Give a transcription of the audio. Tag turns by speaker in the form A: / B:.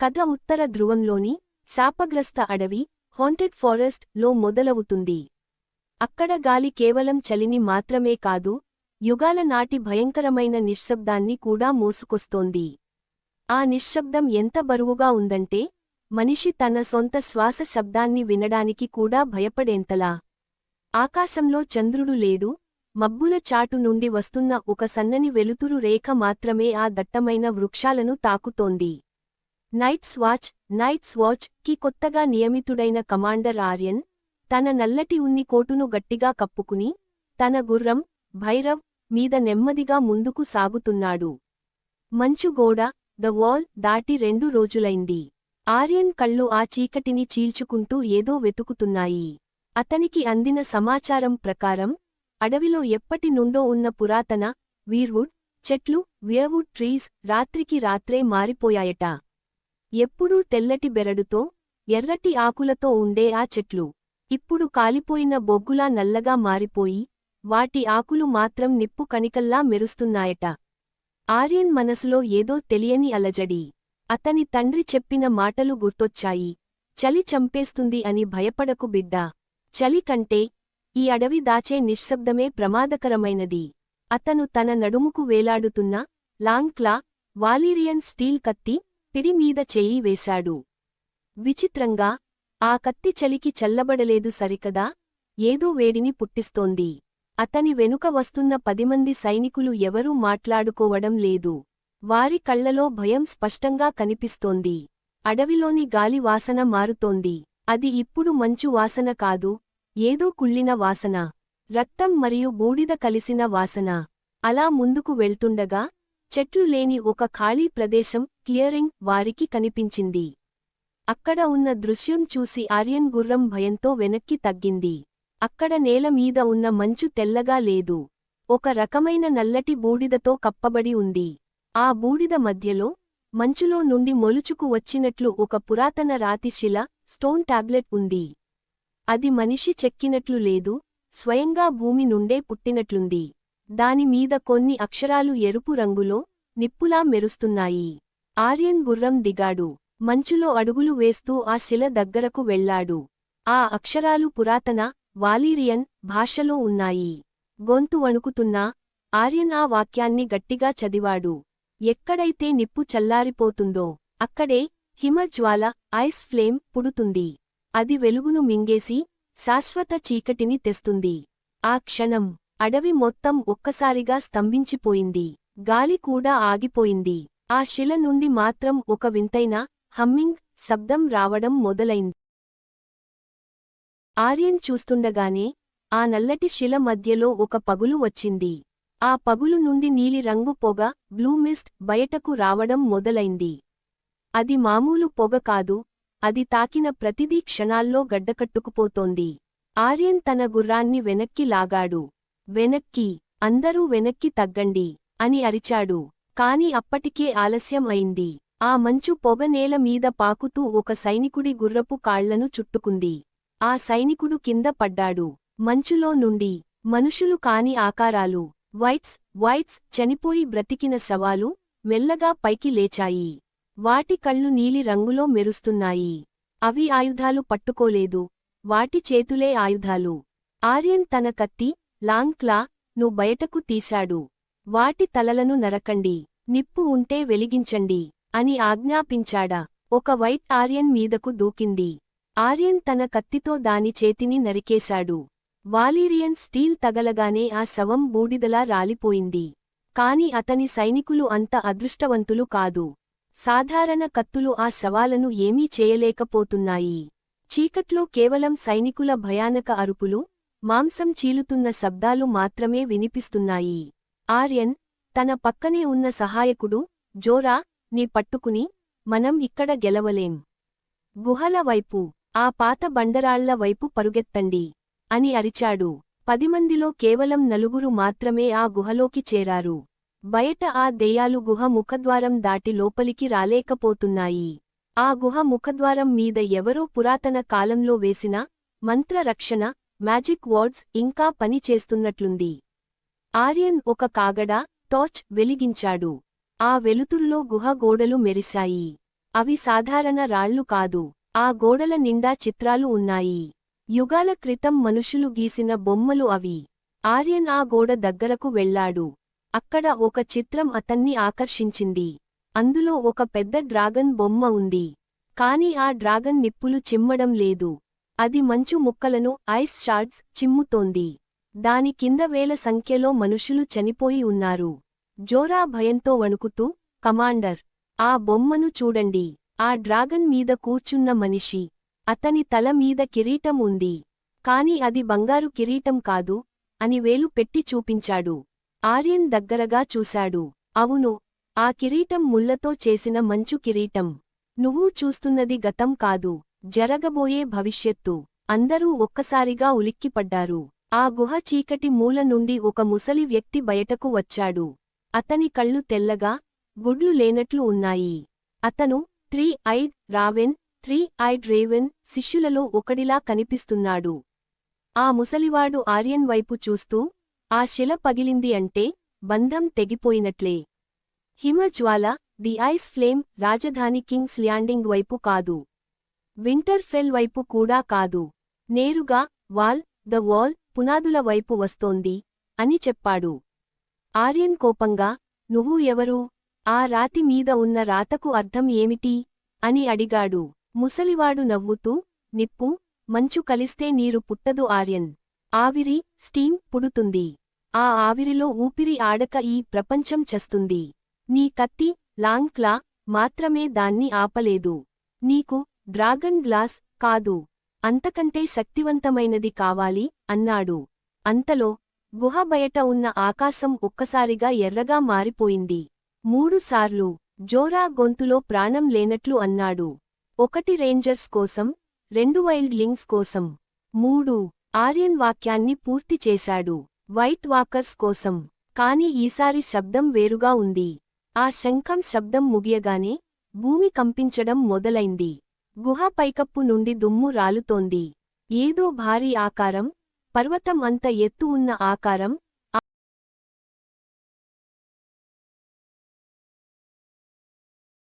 A: కథ ఉత్తర ధ్రువంలోని శాపగ్రస్త అడవి హాంటెడ్ ఫారెస్ట్లో మొదలవుతుంది. అక్కడ గాలి కేవలం చలిని మాత్రమే కాదు యుగాల నాటి భయంకరమైన నిశ్శబ్దాన్ని కూడా మోసుకొస్తోంది. ఆ నిశ్శబ్దం ఎంత బరువుగా ఉందంటే మనిషి తన సొంత శ్వాస శబ్దాన్ని వినడానికి కూడా భయపడేంతలా. ఆకాశంలో చంద్రుడు లేడు మబ్బుల చాటు నుండి వస్తున్న ఒక సన్నని వెలుతురు రేఖ మాత్రమే ఆ దట్టమైన వృక్షాలను తాకుతోంది. నైట్స్ వాచ్ నైట్స్ వాచ్కి కొత్తగా నియమితుడైన కమాండర్ ఆర్యన్ తన నల్లటి ఉన్ని కోటును గట్టిగా కప్పుకుని తన గుర్రం భైరవ్ మీద నెమ్మదిగా ముందుకు సాగుతున్నాడు. మంచుగోడ ద వాల్ దాటి రెండు రోజులైంది. ఆర్యన్ కళ్ళు ఆ చీకటిని చీల్చుకుంటూ ఏదో వెతుకుతున్నాయి. అతనికి అందిన సమాచారం ప్రకారం అడవిలో ఎప్పటి నుండో ఉన్న పురాతన వీర్వుడ్ చెట్లు వియర్వుడ్ ట్రీస్ రాత్రికి రాత్రే మారిపోయాయట. ఎప్పుడూ తెల్లటి బెరడుతో ఎర్రటి ఆకులతో ఉండే ఆ చెట్లు ఇప్పుడు కాలిపోయిన బొగ్గులా నల్లగా మారిపోయి వాటి ఆకులు మాత్రం నిప్పు కణికల్లా మెరుస్తున్నాయట. ఆర్యన్ మనసులో ఏదో తెలియని అలజడి. అతని తండ్రి చెప్పిన మాటలు గుర్తొచ్చాయి. చలి చంపేస్తుంది అని భయపడకు బిడ్డా. చలి కంటే ఈ అడవి దాచే నిశ్శబ్దమే ప్రమాదకరమైనది. అతను తన నడుముకు వేలాడుతున్న లాంగ్క్లా వాలీరియన్ స్టీల్ కత్తి పిడి మీద వేశాడు. విచిత్రంగా ఆ కత్తి చలికి చల్లబడలేదు సరికదా? ఏదో వేడిని పుట్టిస్తోంది. అతని వెనుక వస్తున్న పదిమంది సైనికులు ఎవరూ మాట్లాడుకోవడం లేదు. వారి కళ్ళలో భయం స్పష్టంగా కనిపిస్తోంది. అడవిలోని గాలి వాసన మారుతోంది. అది ఇప్పుడు మంచు వాసన కాదు ఏదో కుళ్ళిన వాసన. రక్తం మరియు బూడిద కలిసిన వాసన. అలా ముందుకు వెళ్తుండగా చెట్లు లేని ఒక ఖాళీ ప్రదేశం క్లియరింగ్ వారికి కనిపించింది. అక్కడ ఉన్న దృశ్యం చూసి ఆర్యన్ గుర్రం భయంతో వెనక్కి తగ్గింది. అక్కడ నేల మీద ఉన్న మంచు తెల్లగా లేదు. ఒక రకమైన నల్లటి బూడిదతో కప్పబడి ఉంది. ఆ బూడిద మధ్యలో మంచులో నుండి మొలుచుకు వచ్చినట్లు ఒక పురాతన రాతిశిల స్టోన్ టాబ్లెట్ ఉంది. అది మనిషి చెక్కినట్లు లేదు స్వయంగా భూమి నుండే పుట్టినట్లుంది. దానిమీద కొన్ని అక్షరాలు ఎరుపు రంగులో నిప్పులా మెరుస్తున్నాయి. ఆర్యన్ గుర్రం దిగాడు. మంచులో అడుగులు వేస్తూ ఆ శిల దగ్గరకు వెళ్ళాడు ఆ అక్షరాలు పురాతన వాలీరియన్ భాషలో ఉన్నాయి. గొంతు వణుకుతున్నా ఆర్యన్ ఆ వాక్యాన్ని గట్టిగా చదివాడు. ఎక్కడైతే నిప్పు చల్లారిపోతుందో అక్కడే హిమజ్వాల ఐస్ ఫ్లేమ్ పుడుతుంది. అది వెలుగును మింగేసి శాశ్వత చీకటిని తెస్తుంది. ఆ క్షణం అడవి మొత్తం ఒక్కసారిగా స్తంభించిపోయింది. గాలి కూడా ఆగిపోయింది. ఆ శిల నుండి మాత్రం ఒక వింతైన హమ్మింగ్ శబ్దం రావడం మొదలైంది. ఆర్యన్ చూస్తుండగానే ఆ నల్లటి శిల మధ్యలో ఒక పగులు వచ్చింది. ఆ పగులు నుండి నీలిరంగు పొగ బ్లూమిస్ట్ బయటకు రావడం మొదలైంది. అది మామూలు పొగ కాదు అది తాకిన ప్రతిదీ క్షణాల్లో గడ్డకట్టుకుపోతోంది. ఆర్యన్ తన గుర్రాన్ని వెనక్కి లాగాడు. వెనక్కి అందరూ వెనక్కి తగ్గండి అని అరిచాడు. కాని అప్పటికే ఆలస్యం అయింది. ఆ మంచు పొగ నేల మీద పాకుతూ ఒక సైనికుడి గుర్రపు కాళ్ళను చుట్టుకుంది. ఆ సైనికుడు కింద పడ్డాడు. మంచులో నుండి మనుషులు కాని ఆకారాలు వైట్స్ వైట్స్ చనిపోయి బ్రతికిన శవాలు మెల్లగా పైకి లేచాయి. వాటి కళ్ళు నీలి రంగులో మెరుస్తున్నాయి. అవి ఆయుధాలు పట్టుకోలేదు. వాటి చేతులే ఆయుధాలు. ఆర్యన్ తన కత్తి లాంగ్ క్లా ను బయటకు తీశాడు. వాటి తలలను నరకండి నిప్పు ఉంటే వెలిగించండి అని ఆజ్ఞాపించాడా. ఒక వైట్ ఆర్యన్ మీదకు దూకింది. ఆర్యన్ తన కత్తితో దాని చేతిని నరికేశాడు. వాలీరియన్ స్టీల్ తగలగానే ఆ శవం బూడిదలా రాలిపోయింది. కాని అతని సైనికులు అంత అదృష్టవంతులు కాదు. సాధారణ కత్తులు ఆ శవాలను ఏమీ చేయలేకపోతున్నాయి. చీకట్లో కేవలం సైనికుల భయానక అరుపులు మాంసం చీలుతున్న శబ్దాలు మాత్రమే వినిపిస్తున్నాయి. ఆర్యన్ తన పక్కనే ఉన్న సహాయకుడు జోరా నీ పట్టుకుని మనం ఇక్కడ గెలవలేం. గుహల వైపు ఆ పాత బండరాళ్ళ వైపు పరుగెత్తండి అని అరిచాడు. పదిమందిలో కేవలం నలుగురు మాత్రమే ఆ గుహలోకి చేరారు. బయట ఆ దెయ్యాలు గుహ ముఖద్వారం దాటి లోపలికి రాలేకపోతున్నాయి. ఆ గుహ ముఖద్వారం మీద ఎవరో పురాతన కాలంలో వేసిన మంత్ర రక్షణ మ్యాజిక్ వర్డ్స్ ఇంకా పని చేస్తున్నట్లుంది. ఆర్యన్ ఒక కాగడ టార్చ్ వెలిగించాడు. ఆ వెలుతురులో గుహ గోడలు మెరిశాయి. అవి సాధారణ రాళ్ళు కాదు. ఆ గోడల నిండా చిత్రాలు ఉన్నాయి. యుగాల క్రితం మనుషులు గీసిన బొమ్మలు అవి. ఆర్యన్ ఆ గోడ దగ్గరకు వెళ్ళాడు. అక్కడ ఒక చిత్రం అతన్ని ఆకర్షించింది. అందులో ఒక పెద్ద డ్రాగన్ బొమ్మ ఉంది. కాని ఆ డ్రాగన్ నిప్పులు చిమ్మడం లేదు. అది మంచు ముక్కలను ఐస్ షార్డ్స్ చిమ్ముతోంది. దాని కింద వేల సంఖ్యలో మనుషులు చనిపోయి ఉన్నారు. జోరా భయంతో వణుకుతూ కమాండర్ ఆ బొమ్మను చూడండి. ఆ డ్రాగన్ మీద కూర్చున్న మనిషి. అతని తల మీద కిరీటం ఉంది. కాని అది బంగారు కిరీటం కాదు అని వేలు పెట్టి చూపించాడు. ఆర్యన్ దగ్గరగా చూశాడు. అవును ఆ కిరీటం ముళ్ళతో చేసిన మంచు కిరీటం. నువ్వు చూస్తున్నది గతం కాదు. జరగబోయే భవిష్యత్తు. అందరూ ఒక్కసారిగా ఉలిక్కిపడ్డారు. ఆ గుహ చీకటి మూల నుండి ఒక ముసలి వ్యక్తి బయటకు వచ్చాడు. అతని కళ్ళు తెల్లగా గుడ్లు లేనట్లు ఉన్నాయి. అతను three eyed raven three eyed raven శిష్యులలో ఒకడిలా కనిపిస్తున్నాడు. ఆ ముసలివాడు ఆర్యన్ వైపు చూస్తూ ఆ శిల పగిలింది అంటే బంధం తెగిపోయినట్లే. హిమజ్వాల ది ఐస్ ఫ్లేమ్ రాజధాని కింగ్స్ ల్యాండింగ్ వైపు కాదు. వింటర్ఫెల్ వైపు కూడా కాదు. నేరుగా వాల్ ద వాల్ పునాదుల వైపు వస్తోంది అని చెప్పాడు. ఆర్యన్ కోపంగా నువ్వు ఎవరు? ఆ రాతి మీద ఉన్న రాతకు అర్థం ఏమిటి అని అడిగాడు. ముసలివాడు నవ్వుతూ నిప్పు మంచు కలిస్తే నీరు పుట్టదు ఆర్యన్. ఆవిరి స్టీమ్ పుడుతుంది. ఆ ఆవిరిలో ఊపిరి ఆడక ఈ ప్రపంచం చస్తుంది. నీ కత్తి లాంగ్ క్లా మాత్రమే దాన్ని ఆపలేదు. నీకు డ్రాగన్ గ్లాస్ కాదు. అంతకంటే శక్తివంతమైనది కావాలి అన్నాడు. అంతలో గుహ బయట ఉన్న ఆకాశం ఒక్కసారిగా ఎర్రగా మారిపోయింది. మూడుసార్లు జోరా గొంతులో ప్రాణం లేనట్లు అన్నాడు. ఒకటి రేంజర్స్ కోసం రెండు వైల్డ్ లింగ్స్ కోసం. మూడు ఆర్యన్ వాక్యాన్ని పూర్తి చేశాడు. వైట్ వాకర్స్ కోసం. కాని ఈసారి శబ్దం వేరుగా ఉంది. ఆ శంఖం శబ్దం ముగియగానే భూమి కంపించడం మొదలైంది. గుహ పైకప్పు నుండి దుమ్ము రాలుతోంది. ఏదో భారీ ఆకారం పర్వతం అంత ఎత్తు ఉన్న ఆకారం